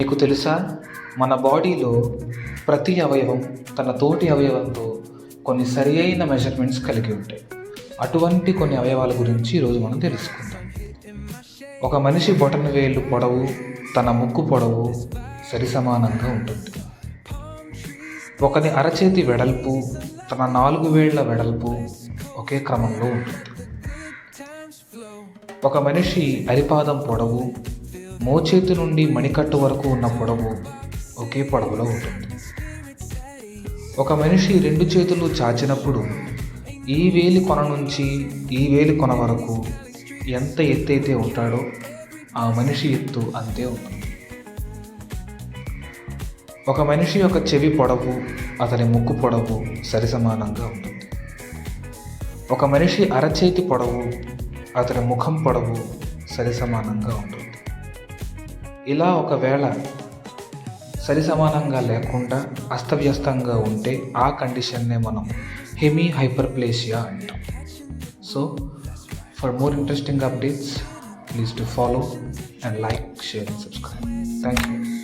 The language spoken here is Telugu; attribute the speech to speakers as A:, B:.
A: మీకు తెలుసా? మన బాడీలో ప్రతి అవయవం తన తోటి అవయవంతో కొన్ని సరి అయిన మెజర్మెంట్స్ కలిగి ఉంటాయి అటువంటి కొన్ని అవయవాల గురించి ఈరోజు మనం తెలుసుకుందాం. ఒక మనిషి బొటన వేలు పొడవు తన ముక్కు పొడవు సరి సమానంగా ఉంటుంది. ఒకని అరచేతి వెడల్పు తన నాలుగు వేళ్ళ వెడల్పు ఒకే క్రమంలో ఉంటుంది. ఒక మనిషి అరిపాదం పొడవు మోచేతి నుండి మణికట్టు వరకు ఉన్న పొడవు ఒకే పొడవులో ఉంటుంది. ఒక మనిషి రెండు చేతులు చాచినప్పుడు ఈ వేలి కొన నుంచి ఈ వేలి కొన వరకు ఎంత ఎత్తైతే ఉంటాడో ఆ మనిషి ఎత్తు అంతే ఉంటుంది. ఒక మనిషి యొక్క చెవి పొడవు అతని ముక్కు పొడవు సరిసమానంగా ఉంటుంది. ఒక మనిషి అరచేతి పొడవు అతని ముఖం పొడవు సరిసమానంగా ఉంటుంది. ఇలా ఒకవేళ సరిసమానంగా లేకుండా అస్తవ్యస్తంగా ఉంటే ఆ కండిషన్నే మనం హెమీ హైపర్ప్లేషియా అంటాం. So for more interesting updates please to follow and like share and subscribe thank you